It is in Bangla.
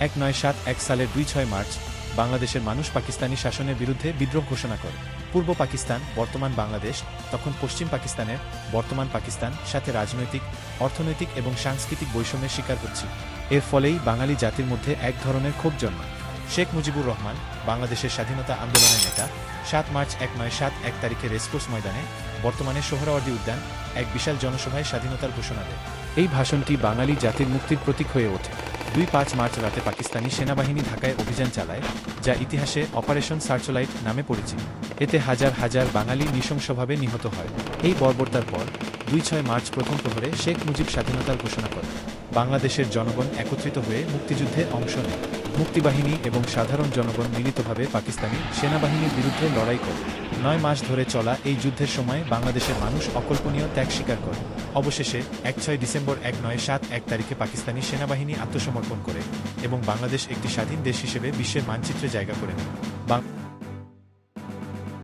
এক নয় সাত এক সালের দুই ছয় মার্চ বাংলাদেশের মানুষ পাকিস্তানি শাসনের বিরুদ্ধে বিদ্রোহ ঘোষণা করে। পূর্ব পাকিস্তান, বর্তমান বাংলাদেশ, তখন পশ্চিম পাকিস্তানের, বর্তমান পাকিস্তান, সাথে রাজনৈতিক, অর্থনৈতিক এবং সাংস্কৃতিক বৈষম্যের শিকার হচ্ছে। এর ফলেই বাঙালি জাতির মধ্যে এক ধরনের ক্ষোভ জন্ম শেখ মুজিবুর রহমান, বাংলাদেশের স্বাধীনতা আন্দোলনের নেতা, সাত মার্চ এক নয় সাত এক তারিখে রেসকোর্স ময়দানে বর্তমানে সোহরাওয়ার্দী উদ্যান এক বিশাল জনসভায় স্বাধীনতার ঘোষণা দেয় এই ভাষণটি বাঙালি জাতির মুক্তির প্রতীক হয়ে ওঠে। দুই পাঁচ মার্চ রাতে পাকিস্তানি সেনাবাহিনী ঢাকায় অভিযান চালায়, যা ইতিহাসে অপারেশন সার্চলাইট নামে পরিচিত। এতে হাজার হাজার বাঙালি নৃশংসভাবে নিহত হয়। এই বর্বরতার পর দুই ছয় মার্চ প্রথম প্রহরে শেখ মুজিব স্বাধীনতার ঘোষণা করে বাংলাদেশের জনগণ একত্রিত হয়ে মুক্তিযুদ্ধে অংশ নেয়। মুক্তিবাহিনী এবং সাধারণ জনগণ মিলিতভাবে পাকিস্তানি সেনাবাহিনীর বিরুদ্ধে লড়াই করে। নয় মাস ধরে চলা এই যুদ্ধের সময় বাংলাদেশের মানুষ অকল্পনীয় ত্যাগ স্বীকার করে। অবশেষে এক ছয় ডিসেম্বর এক নয় সাত এক তারিখে পাকিস্তানি সেনাবাহিনী আত্মসমর্পণ করে এবং বাংলাদেশ একটি স্বাধীন দেশ হিসেবে বিশ্বের মানচিত্রে জায়গা করে নেয়।